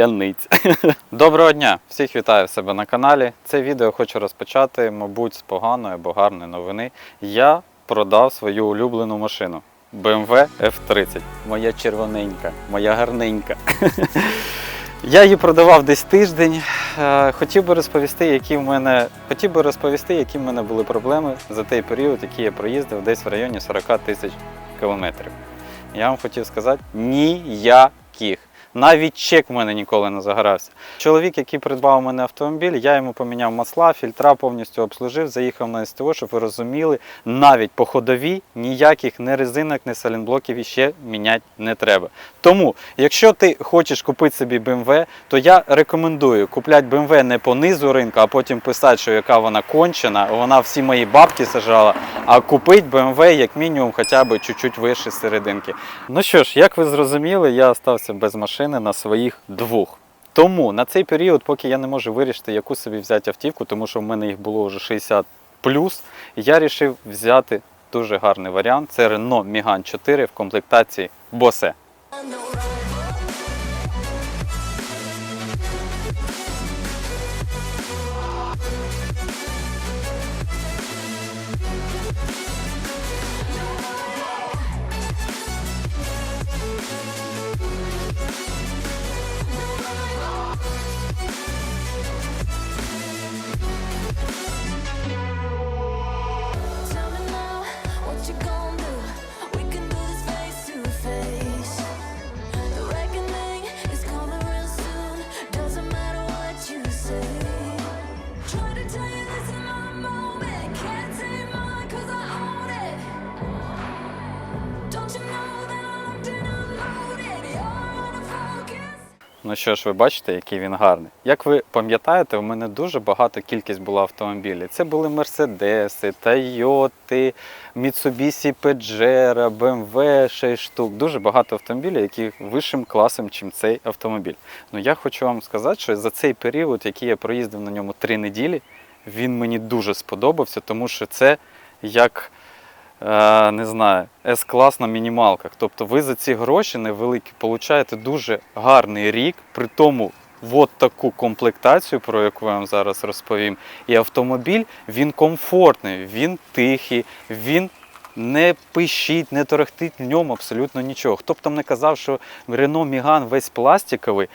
Паляниць. Доброго дня! Всіх вітаю в себе на каналі. Це відео хочу розпочати, мабуть, з поганої або гарної новини. Я продав свою улюблену машину BMW F30. Моя червоненька, моя гарненька. Я її продавав десь тиждень. Е, Хотів би розповісти, які в мене хотів би розповісти, які в мене були проблеми за той період, який я проїздив десь в районі 40 тисяч кілометрів. Я вам хотів сказати ніяких. Навіть чек в мене ніколи не загорався. Чоловік, який придбав у мене автомобіль, я йому поміняв масла, фільтра повністю обслужив, заїхав на СТО, щоб ви розуміли, навіть по ходовій ніяких ні резинок, ні салінблоків іще міняти не треба. Тому, якщо ти хочеш купити собі BMW, то я рекомендую купляти BMW не по низу ринку, а потім писати, що яка вона кончена, вона всі мої бабки сажала, а купити BMW як мінімум хоча б чуть-чуть вище серединки. Ну що ж, як ви зрозуміли, я остався без машини на своїх двох. Тому на цей період, поки я не можу вирішити, яку собі взяти автівку, тому що в мене їх було вже 60 я вирішив взяти дуже гарний варіант. Це Renault Megane 4 в комплектації Bose. Ну що ж, ви бачите, який він гарний. Як ви пам'ятаєте, у мене дуже багато кількість була автомобілів. Це були Мерседеси, Тойоти, Mitsubishi Pajero, BMW 6 штук. Дуже багато автомобілів, які вищим класом, чим цей автомобіль. Ну я хочу вам сказати, що за цей період, який я проїздив на ньому три неділі, він мені дуже сподобався, тому що це як. Е, не знаю, С-клас на мінімалках. Тобто ви за ці гроші невеликі получаєте дуже гарний рік, при тому от таку комплектацію, про яку я вам зараз розповім. І автомобіль він комфортний, він тихий, він не пищить, не торохтить в ньому абсолютно нічого. Хто б там не казав, що Рено Міган весь пластиковий.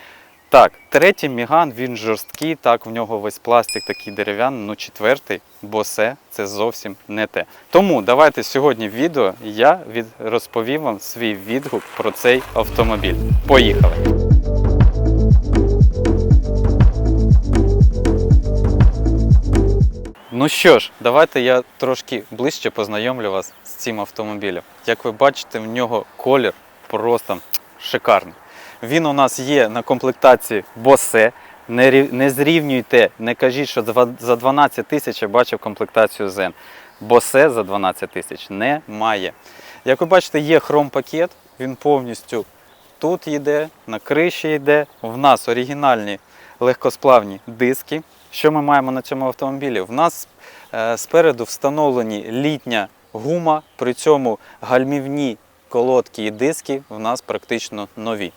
Так, третій Міган, він жорсткий, так, в нього весь пластик такий дерев'яний, ну четвертий, босе, це зовсім не те. Тому давайте сьогодні в відео я від... розповім вам свій відгук про цей автомобіль. Поїхали! Ну що ж, давайте я трошки ближче познайомлю вас з цим автомобілем. Як ви бачите, в нього колір просто шикарний. Він у нас є на комплектації Bose. Не, не зрівнюйте, не кажіть, що за 12 тисяч я бачив комплектацію Zen. Bose за 12 тисяч немає. Як ви бачите, є хром-пакет, він повністю тут йде, на криші йде. В нас оригінальні легкосплавні диски. Що ми маємо на цьому автомобілі? В нас е, спереду встановлені літня гума, при цьому гальмівні колодки і диски в нас практично нові.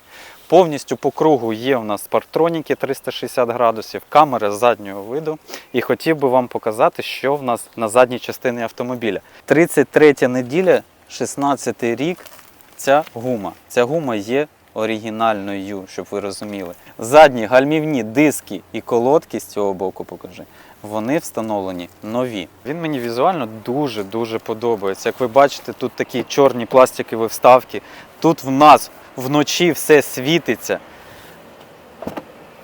Повністю по кругу є у нас спарктроніки 360 градусів, камера заднього виду. І хотів би вам показати, що в нас на задній частині автомобіля. 33 неділя, 16 рік. Ця гума. Ця гума є оригінальною, щоб ви розуміли. Задні гальмівні диски і колодки з цього боку покажи. Вони встановлені нові. Він мені візуально дуже-дуже подобається. Як ви бачите, тут такі чорні пластикові вставки. Тут в нас вночі все світиться.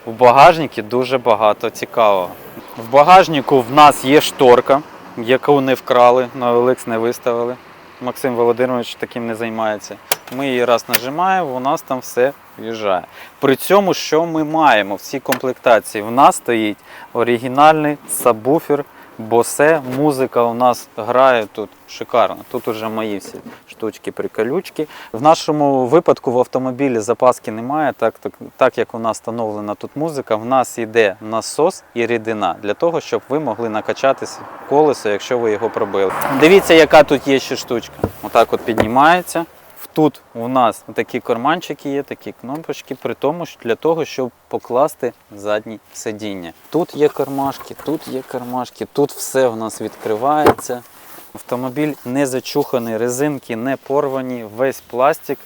У багажнику дуже багато цікавого. В багажнику в нас є шторка, яку не вкрали, на OLX не виставили. Максим Володимирович таким не займається. Ми її раз нажимаємо, у нас там все в'їжджає. При цьому, що ми маємо в цій комплектації? В нас стоїть оригінальний сабвуфер Bose. Музика у нас грає тут шикарно. Тут уже мої всі штучки, приколючки. В нашому випадку в автомобілі запаски немає, так, так, так як у нас встановлена тут музика, в нас йде насос і рідина для того, щоб ви могли накачати колесо, якщо ви його пробили. Дивіться, яка тут є ще штучка. Отак от піднімається. Тут у нас такі карманчики є, такі кнопочки, при тому, що для того, щоб покласти заднє сидіння. Тут є кармашки, тут є кармашки, тут все в нас відкривається. Автомобіль не зачуханий, резинки не порвані, весь пластик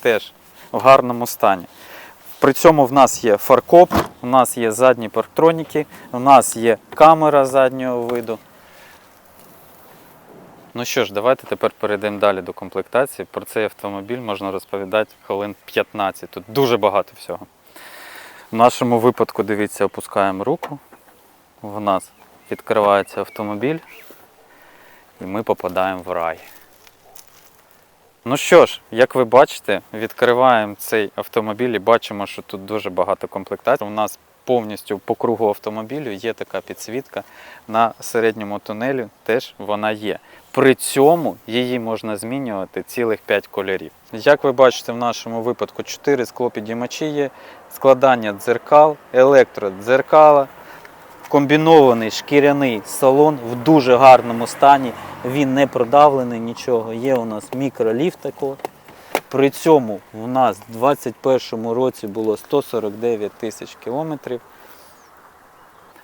теж в гарному стані. При цьому в нас є фаркоп, у нас є задні парктроніки, у нас є камера заднього виду. Ну що ж, давайте тепер перейдемо далі до комплектації. Про цей автомобіль можна розповідати хвилин 15. Тут дуже багато всього. В нашому випадку, дивіться, опускаємо руку. В нас відкривається автомобіль, і ми попадаємо в рай. Ну що ж, як ви бачите, відкриваємо цей автомобіль і бачимо, що тут дуже багато комплектацій. У нас повністю по кругу автомобілю є така підсвітка. На середньому тунелі теж вона є. При цьому її можна змінювати цілих 5 кольорів. Як ви бачите, в нашому випадку 4 склопідіймачі є, складання дзеркал, електродзеркала, комбінований шкіряний салон в дуже гарному стані. Він не продавлений нічого. Є у нас мікроліфт такий. При цьому у нас в 2021 році було 149 тисяч кілометрів.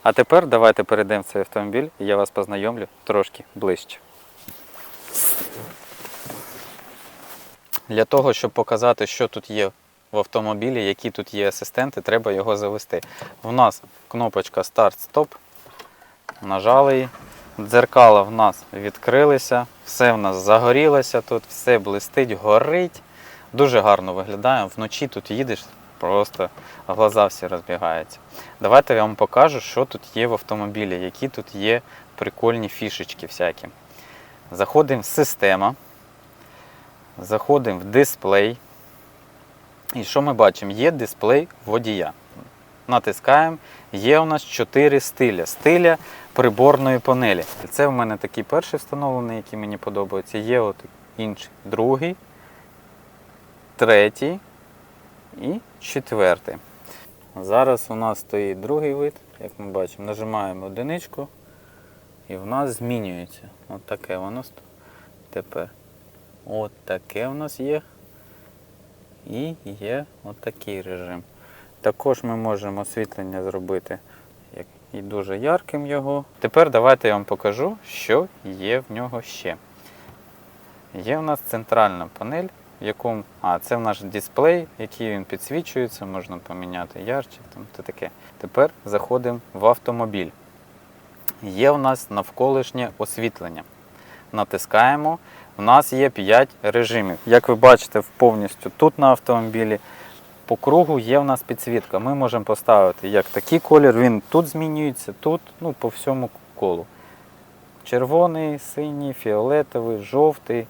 А тепер давайте перейдемо в цей автомобіль і я вас познайомлю трошки ближче. Для того, щоб показати, що тут є в автомобілі, які тут є асистенти, треба його завести. У нас кнопочка старт-стоп. Нажали її. Дзеркала в нас відкрилися, все в нас загорілося тут, все блистить, горить. Дуже гарно виглядає. Вночі тут їдеш, просто глаза всі розбігаються. Давайте я вам покажу, що тут є в автомобілі, які тут є прикольні фішечки всякі. Заходимо в система, заходимо в дисплей. І що ми бачимо? Є дисплей водія. Натискаємо, є у нас 4 стиля. Стиля приборної панелі. Це в мене такий перший встановлений, який мені подобається. Є от інший, другий, третій і четвертий. Зараз у нас стоїть другий вид, як ми бачимо, нажимаємо одиничку і в нас змінюється. От таке воно тепер. От таке у нас є. І є отакий режим. Також ми можемо освітлення зробити і дуже ярким його. Тепер давайте я вам покажу, що є в нього ще. Є в нас центральна панель, в. А, це в наш дисплей, який він підсвічується, можна поміняти ярче, там те таке. Тепер заходимо в автомобіль. Є в нас навколишнє освітлення. Натискаємо. У нас є 5 режимів. Як ви бачите, повністю тут на автомобілі по кругу є в нас підсвітка. Ми можемо поставити як такий колір, він тут змінюється, тут, ну, по всьому колу. Червоний, синій, фіолетовий, жовтий,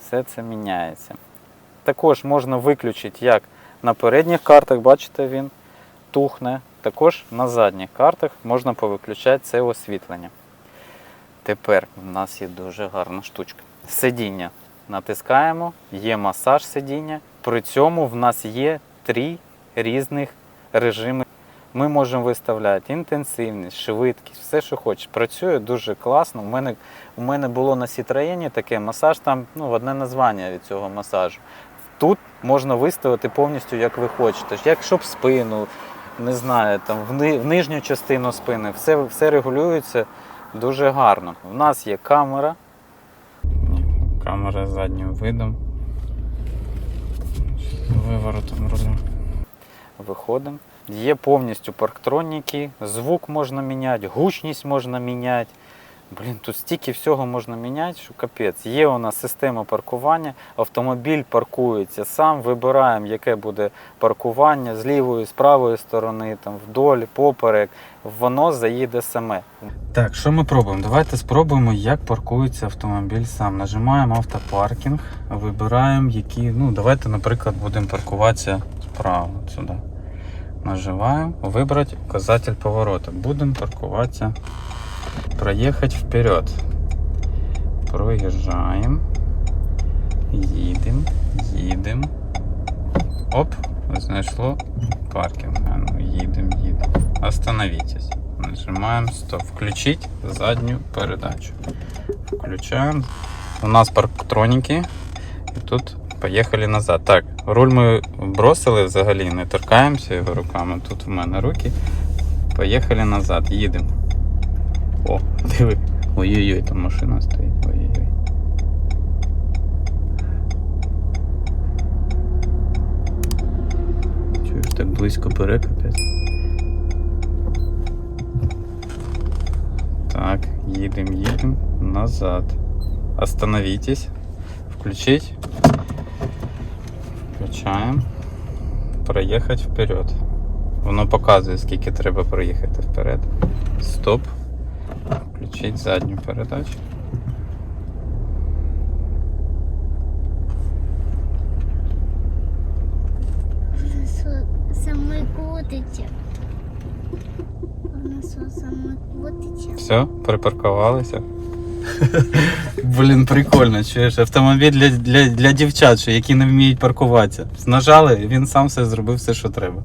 все це міняється. Також можна виключити, як на передніх картах, бачите, він тухне. Також на задніх картах можна повиключати це освітлення. Тепер в нас є дуже гарна штучка. Сидіння. Натискаємо, є масаж сидіння. При цьому в нас є три різних режими. Ми можемо виставляти інтенсивність, швидкість, все, що хочеш. Працює дуже класно. У мене, у мене було на Citroën таке масаж, там ну, одне названня від цього масажу. Тут можна виставити повністю як ви хочете. Якщо б спину, не знаю, там в, ни- в нижню частину спини, все, все регулюється дуже гарно. У нас є камера. Камера з заднім видом. Виворотом руля. Виходимо. Є повністю парктроніки, звук можна міняти, гучність можна міняти. Блін, тут стільки всього можна міняти, що капець. Є у нас система паркування, автомобіль паркується сам, вибираємо, яке буде паркування з лівої, з правої сторони, там вдоль, поперек. Воно заїде саме. Так, що ми пробуємо? Давайте спробуємо, як паркується автомобіль сам. Нажимаємо автопаркінг, вибираємо, які. Ну, давайте, наприклад, будемо паркуватися справа сюди. Нажимаємо, вибрати указатель поворота. Будемо паркуватися, проїхати вперед. Проїжджаємо. Їдемо, їдемо. Оп, знайшло паркінг. Ну, їдемо, їдемо. Остановитесь. Нажимаем стоп. Включить заднюю передачу. Включаем. У нас парктроники. І тут Поїхали назад. Так, руль ми бросили взагалі, не торкаємося його руками. Тут в мене руки. Поїхали назад, їдемо. О, диви. Ой-ой-ой, там машина стоїть. Ой-ой-ой. Чуєш, так близько бере капець. Так, їдемо, їдемо назад. Остановитесь. Включить. Включаємо. Проїхати вперед. Воно показує, скільки треба проїхати вперед. Стоп. Включить задню передачу. Саме крутиться. Все, припаркувалися. Блін, прикольно, чуєш, автомобіль для, для, для дівчат, які не вміють паркуватися. Нажали, він сам все зробив все, що треба.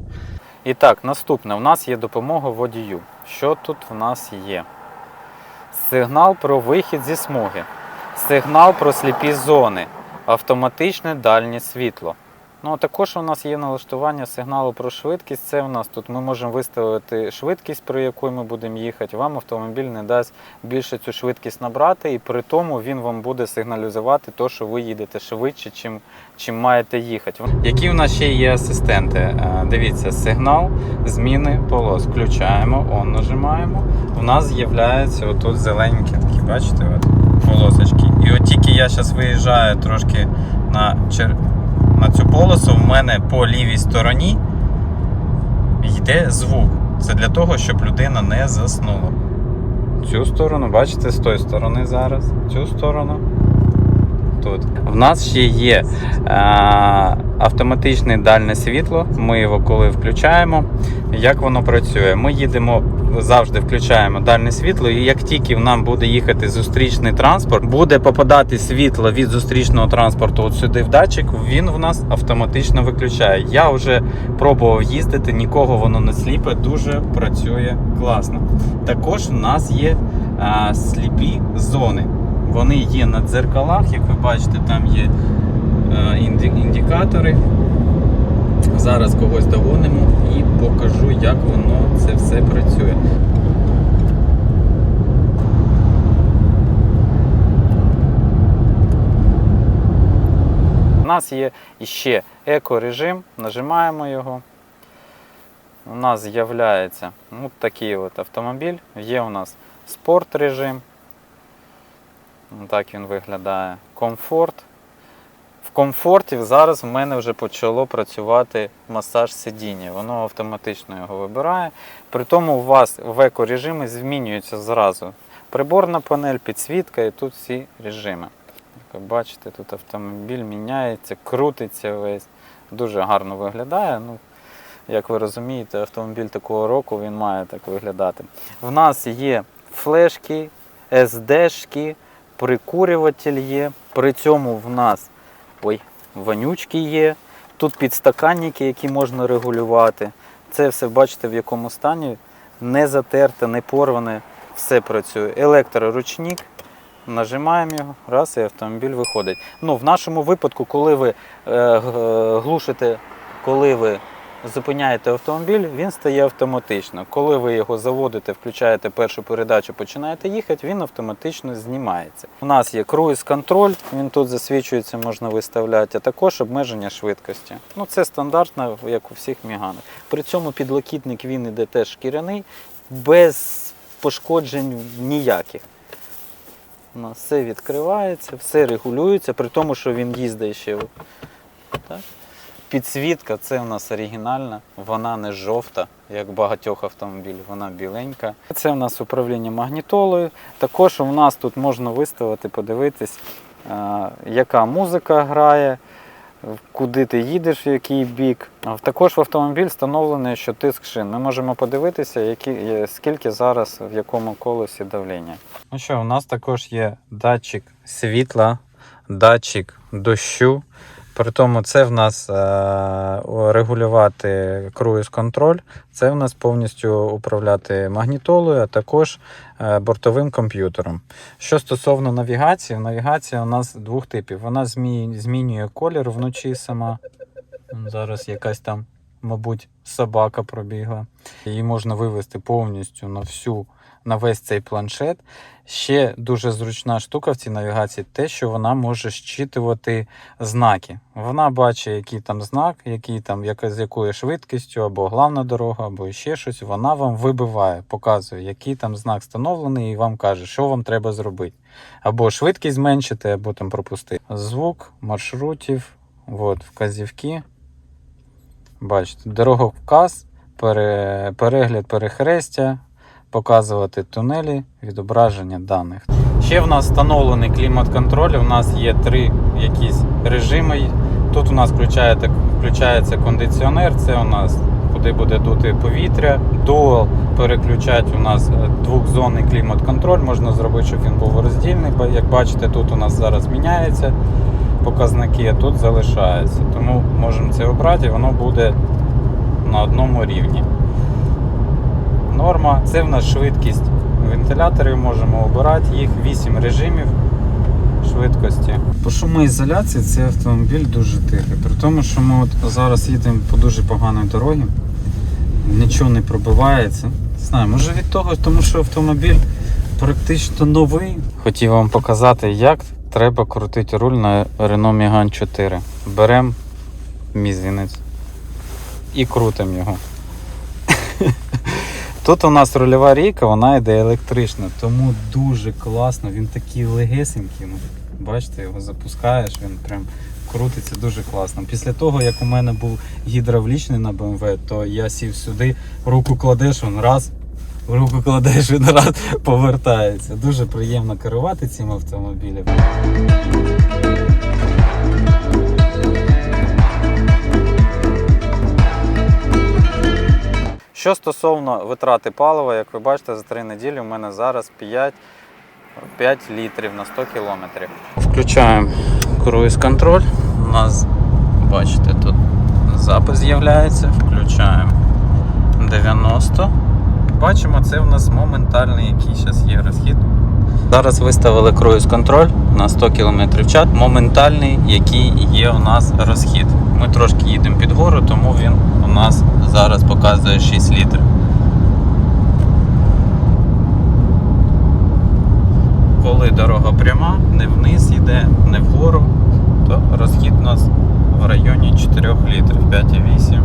І так, наступне. У нас є допомога водію. Що тут в нас є? Сигнал про вихід зі смуги, сигнал про сліпі зони, автоматичне дальнє світло. Ну, а також у нас є налаштування сигналу про швидкість. Це у нас тут ми можемо виставити швидкість, при якій ми будемо їхати. Вам автомобіль не дасть більше цю швидкість набрати, і при тому він вам буде сигналізувати те, що ви їдете швидше, чим, чим маєте їхати. Які у нас ще є асистенти? Е, Дивіться, сигнал зміни полос. Включаємо, он нажимаємо. У нас з'являється отут зелененькі такі, бачите, от полосочки. І от тільки я зараз виїжджаю трошки на, чер... на цю полосу, в мене по лівій стороні йде звук. Це для того, щоб людина не заснула. Цю сторону, бачите, з тої сторони зараз, цю сторону. Тут. В нас ще є е, автоматичне дальне світло. Ми його коли включаємо. Як воно працює? Ми їдемо завжди включаємо дальне світло, і як тільки нам буде їхати зустрічний транспорт, буде попадати світло від зустрічного транспорту от сюди в датчик, він в нас автоматично виключає. Я вже пробував їздити, нікого воно не сліпе, дуже працює класно. Також в нас є а, сліпі зони. Вони є на дзеркалах, як ви бачите, там є е, індикатори. Зараз когось догонимо і покажу, як воно це все працює. У нас є іще еко-режим, нажимаємо його. У нас з'являється ну, такий от автомобіль. Є у нас спорт режим. Так він виглядає. Комфорт. В комфорті зараз в мене вже почало працювати масаж сидіння. Воно автоматично його вибирає. При тому у вас в еко-режимі змінюється зразу приборна панель, підсвітка і тут всі режими. Як ви бачите, тут автомобіль міняється, крутиться весь. Дуже гарно виглядає. Ну, як ви розумієте, автомобіль такого року він має так виглядати. В нас є флешки, SD-шки, прикурюватель є. При цьому в нас ой, вонючки є. Тут підстаканники, які можна регулювати. Це все бачите в якому стані. Не затерте, не порване, все працює. Електроручник. Нажимаємо його, раз і автомобіль виходить. Ну, в нашому випадку, коли ви е, г- глушите, коли ви зупиняєте автомобіль, він стає автоматично. Коли ви його заводите, включаєте першу передачу, починаєте їхати, він автоматично знімається. У нас є круїз-контроль, він тут засвічується, можна виставляти, а також обмеження швидкості. Ну, це стандартно, як у всіх міганах. При цьому підлокітник він іде теж шкіряний, без пошкоджень ніяких. У нас все відкривається, все регулюється, при тому, що він їздить ще. Так? Підсвітка це у нас оригінальна, вона не жовта, як багатьох автомобілів, вона біленька. Це у нас управління магнітолою. Також у нас тут можна виставити, подивитись, е, яка музика грає, куди ти їдеш, в який бік. Також в автомобіль встановлений, що тиск шин. Ми можемо подивитися, які, скільки зараз в якому колесі давлення. Ну що, у нас також є датчик світла, датчик дощу. При тому це в нас е, регулювати круїз-контроль, це в нас повністю управляти магнітолою, а також е, бортовим комп'ютером. Що стосовно навігації, навігація у нас двох типів. Вона змінює колір вночі сама. Зараз якась там, мабуть, собака пробігла. Її можна вивести повністю на всю на весь цей планшет. Ще дуже зручна штука в цій навігації, те, що вона може щитувати знаки. Вона бачить, який там знак, який там, яка, з якою швидкістю, або главна дорога, або ще щось. Вона вам вибиває, показує, який там знак встановлений, і вам каже, що вам треба зробити. Або швидкість зменшити, або там пропустити. Звук маршрутів, от, вказівки. Бачите, дороговказ, пере, перегляд перехрестя, показувати тунелі, відображення даних. Ще в нас встановлений клімат-контроль. У нас є три якісь режими. Тут у нас включається, включається кондиціонер, це у нас куди буде дути повітря. Дуал переключать у нас е, двохзонний клімат-контроль. Можна зробити, щоб він був роздільний. Як бачите, тут у нас зараз міняється показники, а тут залишається. Тому можемо це обрати, і воно буде на одному рівні. Норма. Це в нас швидкість вентиляторів, можемо обирати їх 8 режимів швидкості. По шумоізоляції цей автомобіль дуже тихий. При тому, що ми от зараз їдемо по дуже поганій дорогі, нічого не пробивається. Знаю, може від того, тому що автомобіль практично новий. Хотів вам показати, як треба крутити руль на Renault Megane 4. Беремо мізинець і крутимо його. Тут у нас рульова рейка, вона йде електрична, тому дуже класно. Він такий легесенький. Ну, бачите, його запускаєш, він прям крутиться дуже класно. Після того, як у мене був гідравлічний на BMW, то я сів сюди, руку кладеш, він раз, руку кладеш, він раз повертається. Дуже приємно керувати цим автомобілем. Що стосовно витрати палива, як ви бачите, за 3 неділі у мене зараз 5, 5 літрів на 100 кілометрів. Включаємо круїз контроль. У нас, бачите, тут запис з'являється. Включаємо 90. Бачимо, це у нас моментальний який зараз є розхід. Зараз виставили круїз контроль на 100 км в час. Моментальний, який є у нас розхід. Ми трошки їдемо під гору, тому він у нас зараз показує 6 літрів. Коли дорога пряма, не вниз йде, не вгору, то розхід у нас в районі 4 літрів, 5,8.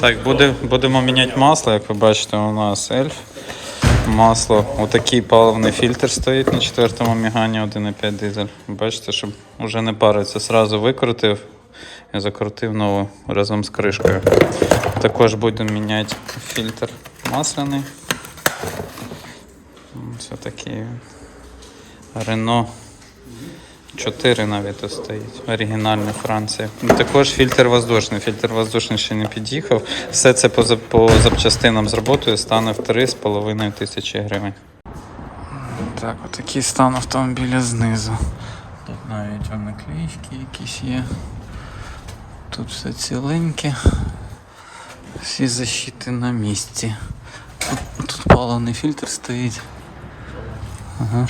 Так, буде, будемо міняти масло, як ви бачите, у нас ельф. Масло, отакий паливний фільтр стоїть на четвертому мігані 1,5 дизель. Бачите, щоб вже не париться, зразу викрутив і закрутив нову разом з кришкою. Також будемо міняти фільтр масляний. Ось такий Рено 4 навіть тут стоїть. Оригінальна Франція. Ну, Також фільтр воздушний. Фільтр воздушний ще не під'їхав. Все це по, по запчастинам з роботою стане в 3,5 тисячі гривень. Так, отакий стан автомобіля знизу. Тут навіть о, наклеїчки якісь є. Тут все ціленьке. Всі защити на місці. Тут, тут паливний фільтр стоїть. Ага.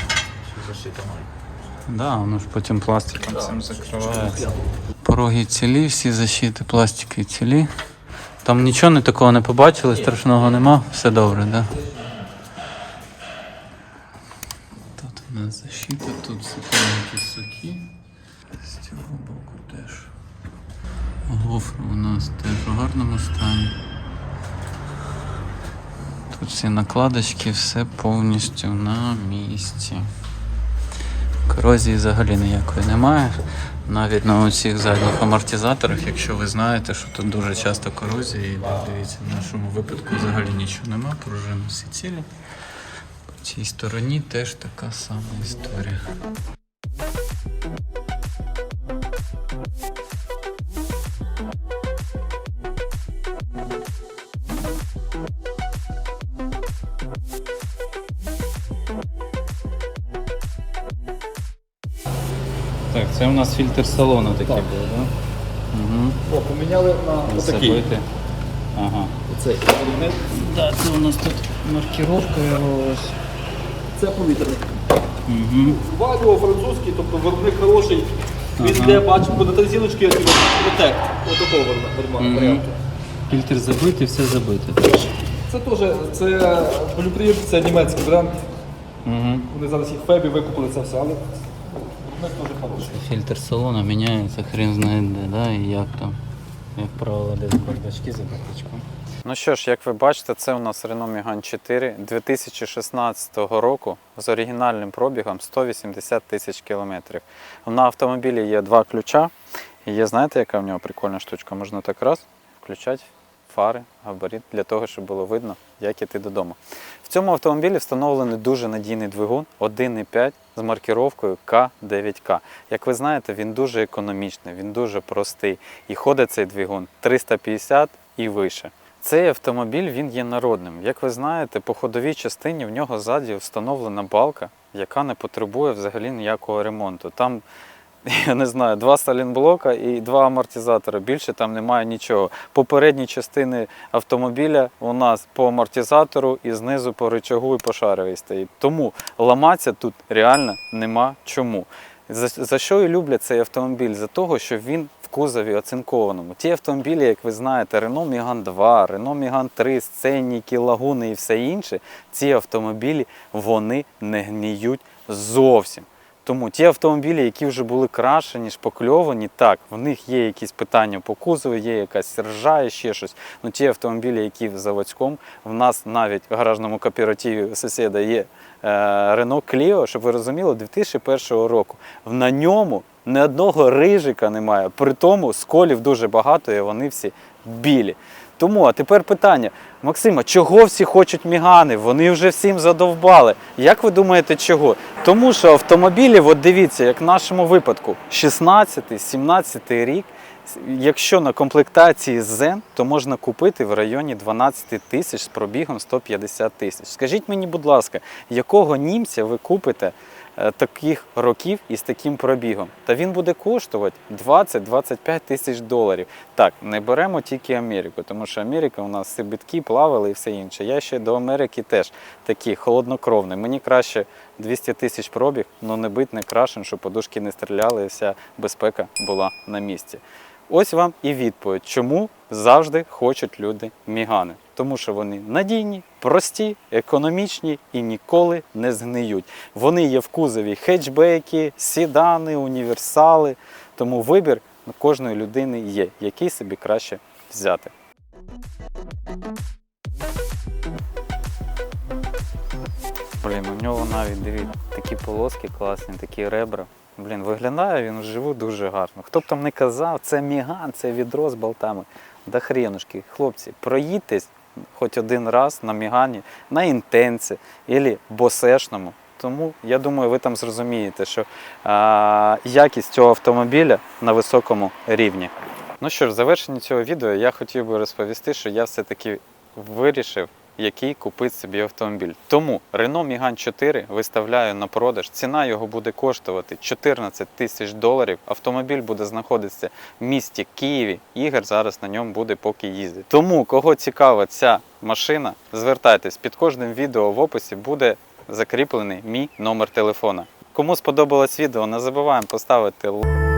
Да, воно ж потім пластиком цим закривається. По Пороги цілі, всі защити пластики цілі. Там нічого не такого не побачили, страшного нема, все добре, так? Да? Тут у нас защита, тут все тоненькі суки. З цього боку теж. Гофра у нас теж у гарному стані. Тут всі накладочки, все повністю на місці. Корозії взагалі ніякої немає. Навіть на усіх задніх амортизаторах, якщо ви знаєте, що тут дуже часто корозія, і дивіться, в нашому випадку взагалі нічого нема, пружини всі цілі. По цій стороні теж така сама історія. Це у нас фільтр салону такий був, так? Угу. О, поміняли на отакий. Ага. Оцей. Так, це у нас тут маркировка його ось. Це повітряний. Угу. Валіо французький, тобто виробник хороший. Він Ага. йде, бачимо, до тазілочки протект. Отакого варіанту. Фільтр забитий, все забите. Це теж це Блюпрір, це німецький бренд. Угу. Вони зараз їх в фебі викупили це все, але виробник хороший. Фільтр салону міняється, хрен знає де, да, і як там. Як правило, десь бардачки за бардачком. Ну що ж, як ви бачите, це у нас Renault Megane 4 2016 року з оригінальним пробігом 180 тисяч кілометрів. На автомобілі є два ключа. І є, знаєте, яка в нього прикольна штучка? Можна так раз включати фари, габарит для того, щоб було видно, як іти додому. В цьому автомобілі встановлений дуже надійний двигун 1,5 з маркіровкою К9К. Як ви знаєте, він дуже економічний, він дуже простий. І ходить цей двигун 350 і вище. Цей автомобіль він є народним. Як ви знаєте, по ходовій частині в нього ззаді встановлена балка, яка не потребує взагалі ніякого ремонту. Там я не знаю, два салінблока і два амортизатори. Більше там немає нічого. Попередні частини автомобіля у нас по амортизатору і знизу по рычагу і по шаровій стоїть. Тому ламатися тут реально нема чому. За, за що і люблять цей автомобіль? За того, що він в кузові оцинкованому. Ті автомобілі, як ви знаєте, Renault Megane 2, Renault Megane 3, Сценніки, Лагуни і все інше, ці автомобілі вони не гніють зовсім. Тому ті автомобілі, які вже були крашені, шпакльовані, так, в них є якісь питання по кузову, є якась ржа і ще щось. Ну ті автомобілі, які в заводському, в нас навіть в гаражному кооперативі сусіда є Renault Clio, щоб ви розуміли, 2001 року. На ньому ні одного рижика немає. При тому сколів дуже багато і вони всі білі. Тому, а тепер питання. Максима, чого всі хочуть мігани? Вони вже всім задовбали. Як ви думаєте, чого? Тому що автомобілі, от дивіться, як в нашому випадку, 16-17 рік, якщо на комплектації Zen, то можна купити в районі 12 тисяч з пробігом 150 тисяч. Скажіть мені, будь ласка, якого німця ви купите таких років із таким пробігом? Та він буде коштувати 20-25 тисяч доларів. Так, не беремо тільки Америку, тому що Америка у нас битки плавали і все інше. Я ще до Америки теж такий холоднокровний. Мені краще 200 тисяч пробіг, але не бить, не крашен, щоб подушки не стріляли, і вся безпека була на місці. Ось вам і відповідь, чому завжди хочуть люди мігани. Тому що вони надійні, прості, економічні і ніколи не згниють. Вони є в кузові хетчбеки, сідани, універсали. Тому вибір кожної людини є, який собі краще взяти. Блін, у нього навіть дивіться, такі полоски класні, такі ребра. Блін, виглядає він вживу дуже гарно. Хто б там не казав, це міган, це відро з болтами. Да хренушки, хлопці, проїдьтесь хоч один раз на мігані, на інтенсі або босешному. Тому я думаю, ви там зрозумієте, що а, якість цього автомобіля на високому рівні. Ну що ж, в завершенні цього відео я хотів би розповісти, що я все-таки вирішив, який купити собі автомобіль. Тому Renault Megane 4 виставляю на продаж. Ціна його буде коштувати 14 тисяч доларів. Автомобіль буде знаходитися в місті Києві. Ігор зараз на ньому буде поки їздити. Тому, кого цікава ця машина, звертайтесь під кожним відео в описі буде закріплений мій номер телефона. Кому сподобалось відео, не забуваємо поставити лайк.